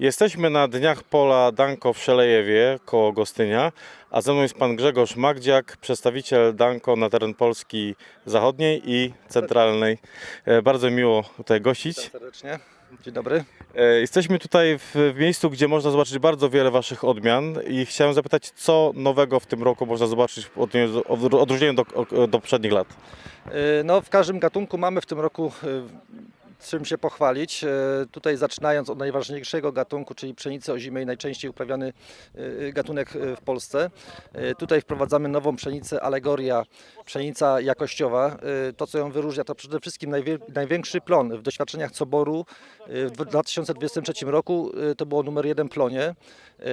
Jesteśmy na dniach pola Danko w Szelejewie koło Gostynia, a ze mną jest pan Grzegorz Magdziak, przedstawiciel Danko na teren Polski Zachodniej i Centralnej. E, Bardzo miło tutaj gościć. serdecznie. Dzień dobry. E, Jesteśmy tutaj w, miejscu, gdzie można zobaczyć bardzo wiele Waszych odmian i chciałem zapytać, co nowego w tym roku można zobaczyć w odróżnieniu do, do poprzednich lat? Y, No, w każdym gatunku mamy w tym roku czym się pochwalić. Y, Tutaj zaczynając od najważniejszego gatunku, czyli pszenicy ozimej, najczęściej uprawiany y, gatunek y, w Polsce. Tutaj wprowadzamy nową pszenicę Alegoria, pszenica jakościowa. To, co ją wyróżnia, to przede wszystkim największy plon. W doświadczeniach Coboru w 2023 roku to było numer jeden plonie.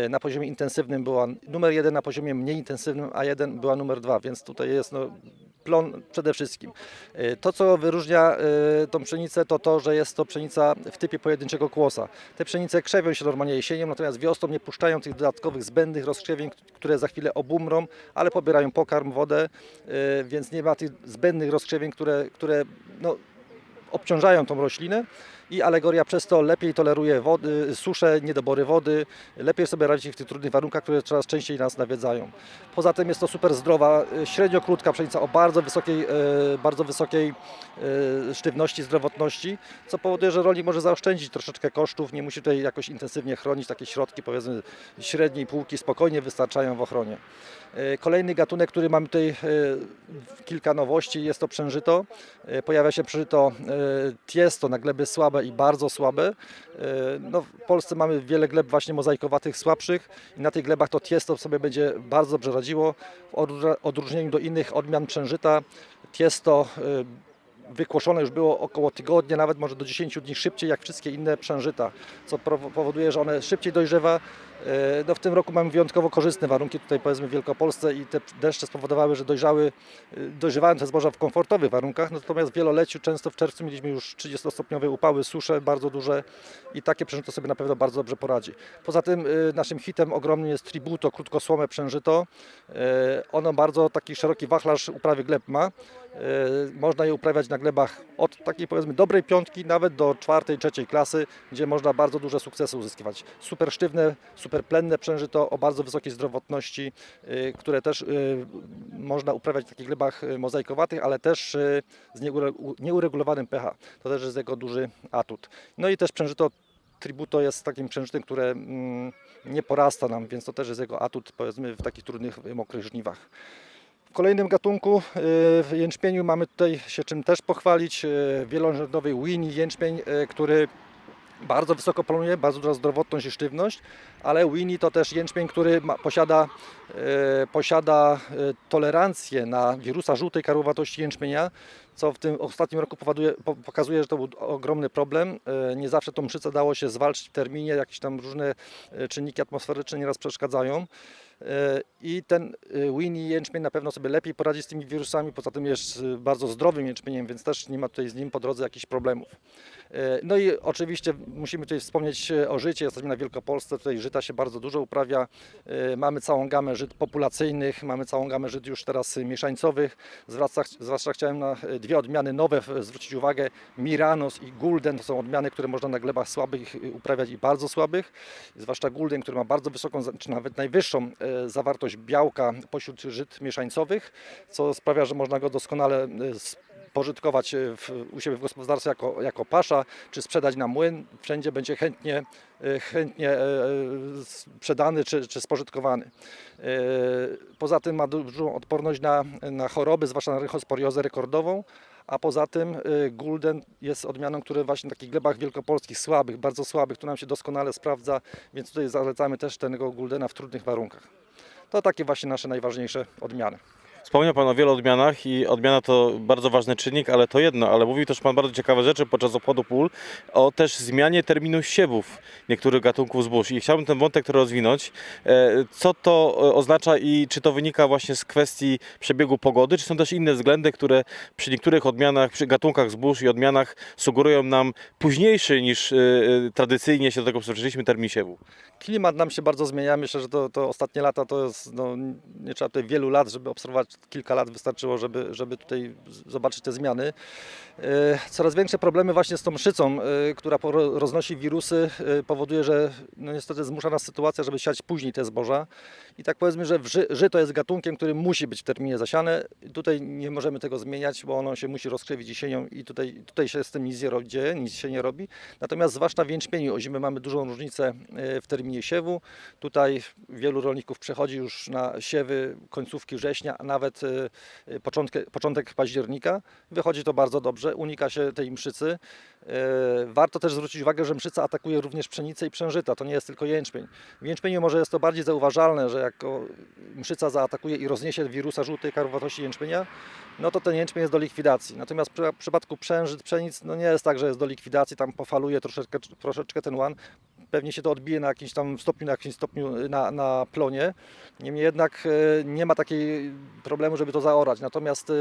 Na poziomie intensywnym była numer jeden, na poziomie mniej intensywnym A1 była numer dwa, więc tutaj jest no, plon przede wszystkim. Y, To, co wyróżnia y, tą pszenicę, to to, że jest to pszenica w typie pojedynczego kłosa. Te pszenice krzewią się normalnie jesienią, natomiast wiosną nie puszczają tych dodatkowych zbędnych rozkrzewień, które za chwilę obumrą, ale pobierają pokarm, wodę, y, więc nie ma tych zbędnych rozkrzewień, które, które no, obciążają tą roślinę i alegoria przez to lepiej toleruje wody, suszę, niedobory wody, lepiej sobie radzi w tych trudnych warunkach, które coraz częściej nas nawiedzają. Poza tym jest to super zdrowa, y, średnio krótka pszenica o bardzo wysokiej, y, bardzo wysokiej y, sztywności, zdrowotności, co powoduje, że rolnik może zaoszczędzić troszeczkę kosztów, nie musi tutaj jakoś intensywnie chronić, takie środki powiedzmy średniej półki spokojnie wystarczają w ochronie. Kolejny gatunek, który mamy tutaj kilka nowości, jest to przężyto. Pojawia się przężyto tiesto na gleby słabe i bardzo słabe. Y, No, w Polsce mamy wiele gleb właśnie mozaikowatych, słabszych i na tych glebach to tiesto sobie będzie bardzo dobrze radziło. W odró- odróżnieniu do innych odmian przężyta tiesto y, wykłoszone już było około tygodnia, nawet może do 10 dni szybciej jak wszystkie inne przężyta, co powoduje, że one szybciej dojrzewa. E, No w tym roku mamy wyjątkowo korzystne warunki tutaj powiedzmy w Wielkopolsce i te deszcze spowodowały, że dojrzały, e, dojrzewają te zboża w komfortowych warunkach, natomiast w wieloleciu często w czerwcu mieliśmy już 30-stopniowe upały, susze bardzo duże i takie przężyto sobie na pewno bardzo dobrze poradzi. Poza tym e, naszym hitem ogromnym jest Tributo, krótkosłome przężyto. Ono bardzo taki szeroki wachlarz uprawy gleb ma. Można je uprawiać na glebach od takiej powiedzmy dobrej piątki nawet do czwartej, trzeciej klasy, gdzie można bardzo duże sukcesy uzyskiwać. Super sztywne, super plenne przężyto o bardzo wysokiej zdrowotności, y, które też y, można uprawiać w takich glebach y, mozaikowatych, ale też z nieure- nieuregulowanym pH. To też jest jego duży atut. No i też przężyto Tributo jest takim przężytem, które mm, nie porasta nam, więc to też jest jego atut powiedzmy w takich trudnych, mokrych żniwach. W kolejnym gatunku, w jęczmieniu mamy tutaj się czym też pochwalić. Wielorzędowy Winnie jęczmień, który bardzo wysoko poluje, bardzo duża zdrowotność i sztywność, ale Winnie to też jęczmień, który ma, posiada, e, posiada e, tolerancję na wirusa żółtej karłowatości jęczmienia, co w tym ostatnim roku powoduje, po, pokazuje, że to był ogromny problem. E, nie zawsze tą mszycę dało się zwalczyć w terminie, jakieś tam różne czynniki atmosferyczne nieraz przeszkadzają. I ten e, Winnie jęczmień na pewno sobie lepiej poradzi z tymi wirusami, poza tym jest e, bardzo zdrowym jęczmieniem, więc też nie ma tutaj z nim po drodze jakichś problemów. E, No i oczywiście musimy tutaj wspomnieć o życie. Jesteśmy na Wielkopolsce, tutaj żyta się bardzo dużo uprawia. Mamy całą gamę żyt populacyjnych, mamy całą gamę żyt już teraz mieszańcowych. Zwłaszcza, zwłaszcza chciałem na dwie odmiany nowe zwrócić uwagę. Miranos i Gulden to są odmiany, które można na glebach słabych uprawiać i bardzo słabych. Zwłaszcza Gulden, który ma bardzo wysoką, czy nawet najwyższą zawartość białka pośród żyt mieszańcowych, co sprawia, że można go doskonale e, spożytkować e, w, u siebie w gospodarstwie jako, jako pasza, czy sprzedać na młyn. Wszędzie będzie chętnie, e, chętnie e, e, sprzedany czy, czy spożytkowany. E, Poza tym ma dużą odporność na, na choroby, zwłaszcza na rychosporiozę rekordową. A poza tym e, Gulden jest odmianą, która właśnie na takich glebach wielkopolskich, słabych, bardzo słabych, tu nam się doskonale sprawdza, więc tutaj zalecamy też tego Guldena w trudnych warunkach. To takie właśnie nasze najważniejsze odmiany. Wspomniał Pan o wielu odmianach i odmiana to bardzo ważny czynnik, ale to jedno, ale mówił też Pan bardzo ciekawe rzeczy podczas obchodu pól o też zmianie terminu siewów niektórych gatunków zbóż i chciałbym ten wątek trochę rozwinąć. E, Co to e, oznacza i czy to wynika właśnie z kwestii przebiegu pogody, czy są też inne względy, które przy niektórych odmianach, przy gatunkach zbóż i odmianach sugerują nam późniejszy niż e, tradycyjnie się do tego przyzwyczailiśmy termin siewu? Klimat nam się bardzo zmienia. Myślę, że to, to ostatnie lata to jest, no, nie trzeba tutaj wielu lat, żeby obserwować kilka lat wystarczyło, żeby, żeby tutaj zobaczyć te zmiany. E, Coraz większe problemy właśnie z tą mszycą, e, która roznosi wirusy, e, powoduje, że no niestety zmusza nas sytuacja, żeby siać później te zboża. I tak powiedzmy, że żyto jest gatunkiem, który musi być w terminie zasiane. Tutaj nie możemy tego zmieniać, bo ono się musi rozkrzewić jesienią i tutaj, tutaj się z tym nic nie ro- dzieje, nic się nie robi. Natomiast zwłaszcza w jęczmieniu o zimę mamy dużą różnicę w terminie siewu. Tutaj wielu rolników przechodzi już na siewy końcówki września, a nawet e, e, początek, początek października. Wychodzi to bardzo dobrze, unika się tej mszycy. E, Warto też zwrócić uwagę, że mszyca atakuje również pszenicę i przężyta, to nie jest tylko jęczmień. W jęczmieniu może jest to bardziej zauważalne, że jak mszyca zaatakuje i rozniesie wirusa żółtej karłowatości jęczmienia, no to ten jęczmień jest do likwidacji. Natomiast w przypadku przężyt, pszenic, no nie jest tak, że jest do likwidacji, tam pofaluje troszeczkę, troszeczkę ten łan. Pewnie się to odbije na jakimś tam stopniu, na jakimś stopniu na, na plonie. Niemniej jednak e, nie ma takiej problemu, żeby to zaorać. Natomiast e,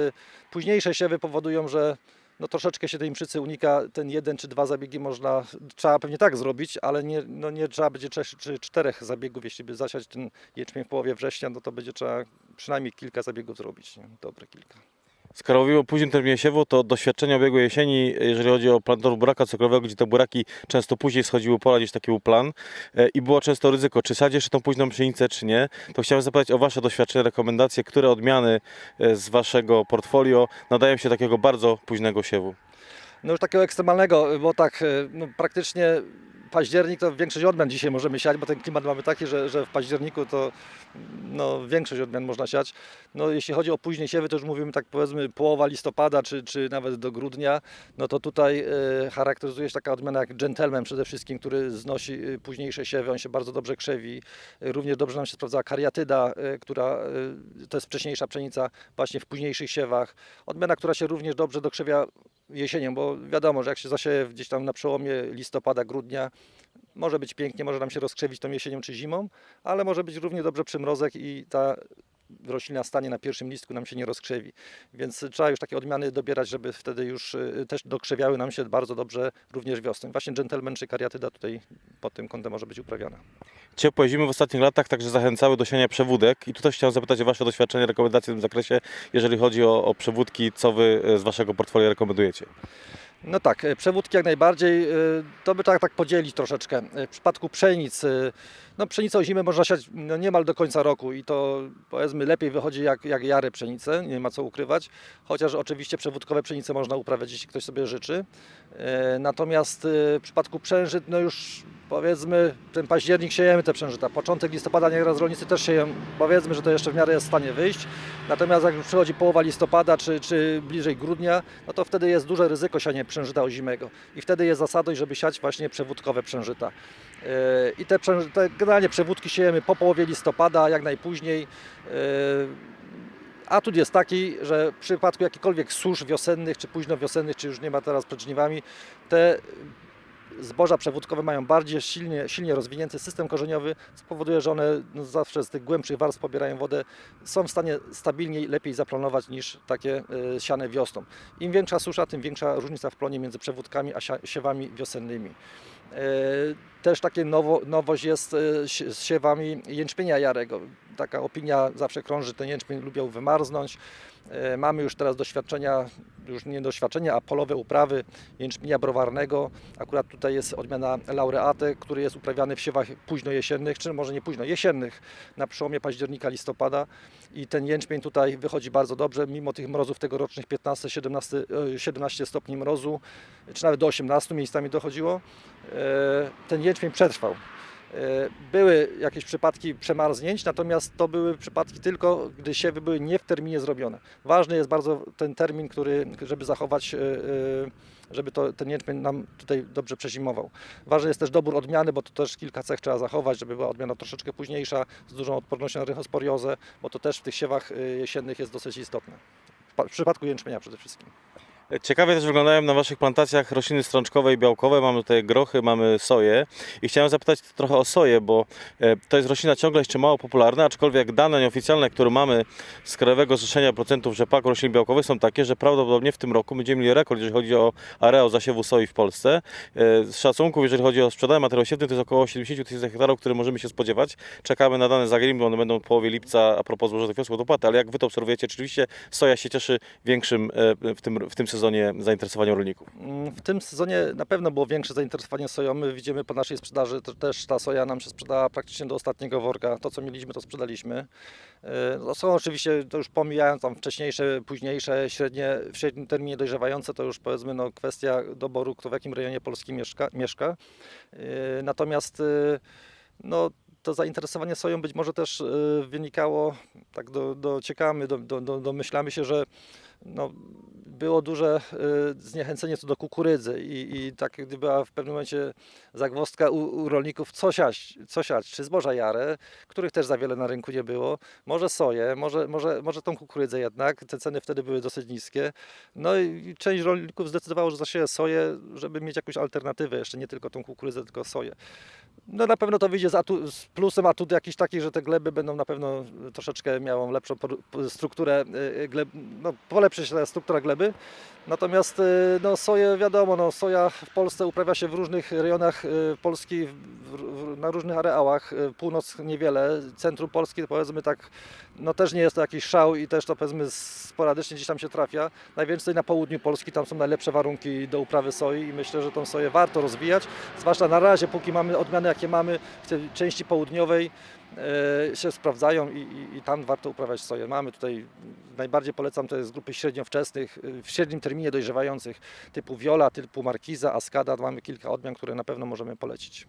późniejsze siewy powodują, że no troszeczkę się tej mszycy unika, ten jeden czy dwa zabiegi można, trzeba pewnie tak zrobić, ale nie, no nie trzeba będzie trzech czy czterech zabiegów, jeśli by zasiać ten jęczmień w połowie września, no to będzie trzeba przynajmniej kilka zabiegów zrobić, nie? dobre kilka. Skoro mówimy o późnym terminie siewu, to doświadczenia ubiegłej jesieni, jeżeli chodzi o plantor buraka cukrowego, gdzie te buraki często później schodziły pola, gdzieś taki był plan e, i było często ryzyko, czy sadzisz jeszcze tą późną pszenicę, czy nie, to chciałem zapytać o Wasze doświadczenia, rekomendacje, które odmiany e, z Waszego portfolio nadają się takiego bardzo późnego siewu. No już takiego ekstremalnego, bo tak e, no praktycznie październik to większość odmian dzisiaj możemy siać, bo ten klimat mamy taki, że, że w październiku to no, większość odmian można siać. No, jeśli chodzi o później siewy, to już mówimy tak powiedzmy połowa listopada, czy, czy nawet do grudnia, no to tutaj e, charakteryzuje się taka odmiana jak gentleman przede wszystkim, który znosi e, późniejsze siewy, on się bardzo dobrze krzewi. Również dobrze nam się sprawdzała kariatyda, e, która to jest wcześniejsza pszenica właśnie w późniejszych siewach. Odmiana, która się również dobrze dokrzewia jesienią, bo wiadomo, że jak się zasieje gdzieś tam na przełomie listopada, grudnia, może być pięknie, może nam się rozkrzewić tą jesienią czy zimą, ale może być równie dobrze przymrozek i ta roślina stanie na pierwszym listku, nam się nie rozkrzewi. Więc trzeba już takie odmiany dobierać, żeby wtedy już y, też dokrzewiały nam się bardzo dobrze również wiosną. Właśnie gentleman czy kariatyda tutaj pod tym kątem może być uprawiana. Ciepłe zimy w ostatnich latach także zachęcały do siania przewódek i tutaj chciałem zapytać o Wasze doświadczenia, rekomendacje w tym zakresie, jeżeli chodzi o, o przewódki, co Wy e, z Waszego portfolio rekomendujecie. No tak, e, przewódki jak najbardziej. To by tak, tak podzielić troszeczkę. W przypadku pszenic, e, no pszenicę o zimę można siać no niemal do końca roku i to powiedzmy lepiej wychodzi jak, jak jare pszenice, nie ma co ukrywać. Chociaż oczywiście przewódkowe pszenice można uprawiać, jeśli ktoś sobie życzy. E, Natomiast e, w przypadku przężyt, no już powiedzmy ten październik siejemy te przężyta. Początek listopada nieraz rolnicy też sieją. Powiedzmy, że to jeszcze w miarę jest w stanie wyjść. Natomiast jak już przychodzi połowa listopada czy, czy bliżej grudnia, no to wtedy jest duże ryzyko siania przężyta ozimego. I wtedy jest zasadą, żeby siać właśnie przewódkowe przężyta. Yy, I te, przęży- te generalnie przewódki siejemy po połowie listopada, jak najpóźniej. Yy, Atut jest taki, że w przypadku jakichkolwiek susz wiosennych, czy późno wiosennych, czy już nie ma teraz przed żniwami, te zboża przewódkowe mają bardziej silnie, silnie rozwinięty system korzeniowy, co powoduje, że one no, zawsze z tych głębszych warstw pobierają wodę, są w stanie stabilniej, lepiej zaplanować niż takie y, siane wiosną. Im większa susza, tym większa różnica w plonie między przewódkami a siewami wiosennymi. E, Też takie nowo, nowość jest e, z siewami jęczmienia jarego. Taka opinia zawsze krąży, ten jęczmień lubią wymarznąć. E, Mamy już teraz doświadczenia, już nie doświadczenia, a polowe uprawy jęczmienia browarnego. Akurat tutaj jest odmiana laureate, który jest uprawiany w siewach późno jesiennych, czy może nie późno, jesiennych, na przełomie października, listopada. I ten jęczmień tutaj wychodzi bardzo dobrze, mimo tych mrozów tegorocznych 15-17 e, 17 stopni mrozu, czy nawet do 18 miejscami dochodziło. E, Ten jęczmień przetrwał. E, Były jakieś przypadki przemarznięć, natomiast to były przypadki tylko, gdy siewy były nie w terminie zrobione. Ważny jest bardzo ten termin, który, żeby zachować, e, e, żeby to, ten jęczmień nam tutaj dobrze przezimował. Ważny jest też dobór odmiany, bo to też kilka cech trzeba zachować, żeby była odmiana troszeczkę późniejsza, z dużą odpornością na rychosporiozę, bo to też w tych siewach jesiennych jest dosyć istotne. W przypadku jęczmienia przede wszystkim. Ciekawie też wyglądają na Waszych plantacjach rośliny strączkowe i białkowe. Mamy tutaj grochy, mamy soję. I chciałem zapytać trochę o soję, bo e, to jest roślina ciągle jeszcze mało popularna, aczkolwiek dane nieoficjalne, które mamy z Krajowego Zrzeszenia Procentów Rzepaku Roślin Białkowych są takie, że prawdopodobnie w tym roku będziemy mieli rekord, jeżeli chodzi o areał zasiewu soi w Polsce. E, Z szacunków, jeżeli chodzi o sprzedaż materiału siewny, to jest około 70 tysięcy hektarów, które możemy się spodziewać. Czekamy na dane z Agrim, bo one będą w połowie lipca a propos złożonych wniosków do opłaty, ale jak Wy to obserwujecie, rzeczywiście soja się cieszy większym e, w tym, w tym sezonie zainteresowaniem rolników. Mm, W tym sezonie na pewno było większe zainteresowanie soją. My widzimy po naszej sprzedaży, też ta soja nam się sprzedała praktycznie do ostatniego worka. To, co mieliśmy, to sprzedaliśmy. E, No są oczywiście, to już pomijając tam wcześniejsze, późniejsze, średnie, w średnim terminie dojrzewające, to już powiedzmy no, kwestia doboru, kto w jakim rejonie Polski mieszka. mieszka. E, Natomiast e, no, to zainteresowanie soją być może też wynikało, tak do, dociekamy, do, do, do, domyślamy się, że no, było duże y, zniechęcenie co do kukurydzy i, i tak gdyby była w pewnym momencie zagwozdka u, u rolników, co siać, co siać, czy zboża jare, których też za wiele na rynku nie było, może soję, może, może, może tą kukurydzę jednak, te ceny wtedy były dosyć niskie. No i część rolników zdecydowało, że zasieje soję, żeby mieć jakąś alternatywę, jeszcze nie tylko tą kukurydzę, tylko soję. No na pewno to wyjdzie z, atu, z plusem atut jakiś taki, że te gleby będą na pewno troszeczkę miały lepszą strukturę y, gleb, no polepszy się ta struktura gleby. Natomiast y, no, soję wiadomo, no, soja w Polsce uprawia się w różnych rejonach y, Polski, w, na różnych areałach. Y, Północ niewiele, centrum Polski to powiedzmy tak, no też nie jest to jakiś szał i też to powiedzmy sporadycznie gdzieś tam się trafia. Najwięcej na południu Polski, tam są najlepsze warunki do uprawy soi i myślę, że tą soję warto rozwijać. Zwłaszcza na razie, póki mamy odmiany jakie mamy w tej części południowej, e, się sprawdzają i, i, i tam warto uprawiać soję. Mamy tutaj, najbardziej polecam to jest grupy średniowczesnych, y, w średnim terminie dojrzewających, typu Viola, typu Markiza, Askada. Mamy kilka odmian, które na pewno możemy polecić.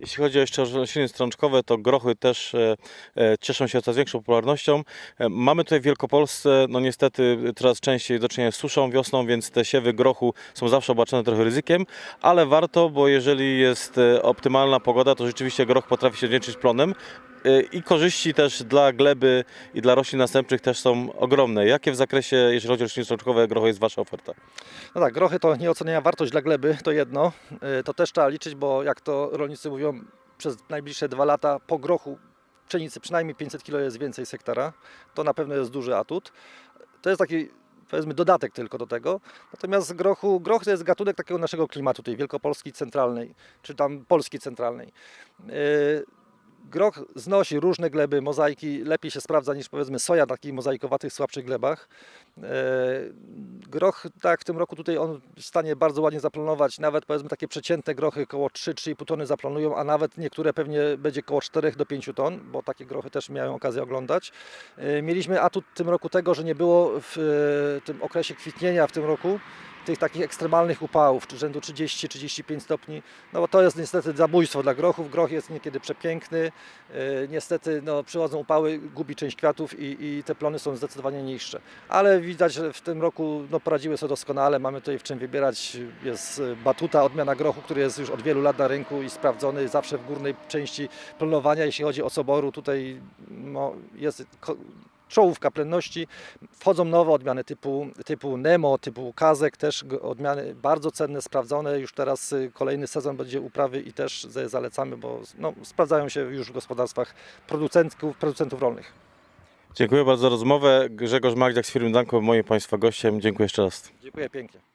Jeśli chodzi jeszcze o rośliny strączkowe, to grochy też e, e, cieszą się coraz większą popularnością. E, mamy tutaj w Wielkopolsce, no niestety coraz częściej do czynienia z suszą wiosną, więc te siewy grochu są zawsze obarczone trochę ryzykiem, ale warto, bo jeżeli jest optymalna pogoda, to rzeczywiście groch potrafi się wdzięczyć plonem. E, I korzyści też dla gleby i dla roślin następnych też są ogromne. Jakie w zakresie, jeżeli chodzi o rośliny strączkowe, grochu jest Wasza oferta? No tak, grochy to nieoceniona wartość dla gleby, to jedno. Y, To też trzeba liczyć, bo jak to rolnicy mówią, przez najbliższe dwa lata po grochu pszenicy przynajmniej 500 kg jest więcej z hektara. To na pewno jest duży atut. To jest taki powiedzmy dodatek tylko do tego. Natomiast grochu, groch to jest gatunek takiego naszego klimatu, tej Wielkopolski centralnej, czy tam Polski centralnej. Yy, Groch znosi różne gleby, mozaiki, lepiej się sprawdza niż powiedzmy soja na takich mozaikowatych, słabszych glebach. E, Groch, tak, w tym roku tutaj on w stanie bardzo ładnie zaplanować, nawet powiedzmy takie przeciętne grochy około 3-3,5 tony zaplanują, a nawet niektóre pewnie będzie około 4 do 5 ton, bo takie grochy też miałem okazję oglądać. E, Mieliśmy atut w tym roku tego, że nie było w e, tym okresie kwitnienia w tym roku tych takich ekstremalnych upałów, czy rzędu 30-35 stopni, no bo to jest niestety zabójstwo dla grochów. Groch jest niekiedy przepiękny, e, niestety no, przychodzą upały, gubi część kwiatów i, i te plony są zdecydowanie niższe. Ale widać, że w tym roku no, poradziły sobie doskonale, mamy tutaj w czym wybierać. Jest e, batuta, odmiana grochu, który jest już od wielu lat na rynku i sprawdzony zawsze w górnej części planowania. Jeśli chodzi o soboru, tutaj no, jest czołówka plenności. Wchodzą nowe odmiany typu, typu Nemo, typu Kazek, też odmiany bardzo cenne, sprawdzone. Już teraz y, kolejny sezon będzie uprawy i też zalecamy, bo no, sprawdzają się już w gospodarstwach producentów, producentów rolnych. Dziękuję bardzo za rozmowę. Grzegorz Magdziak z firmy Danko, moim Państwa gościem. Dziękuję jeszcze raz. Dziękuję pięknie.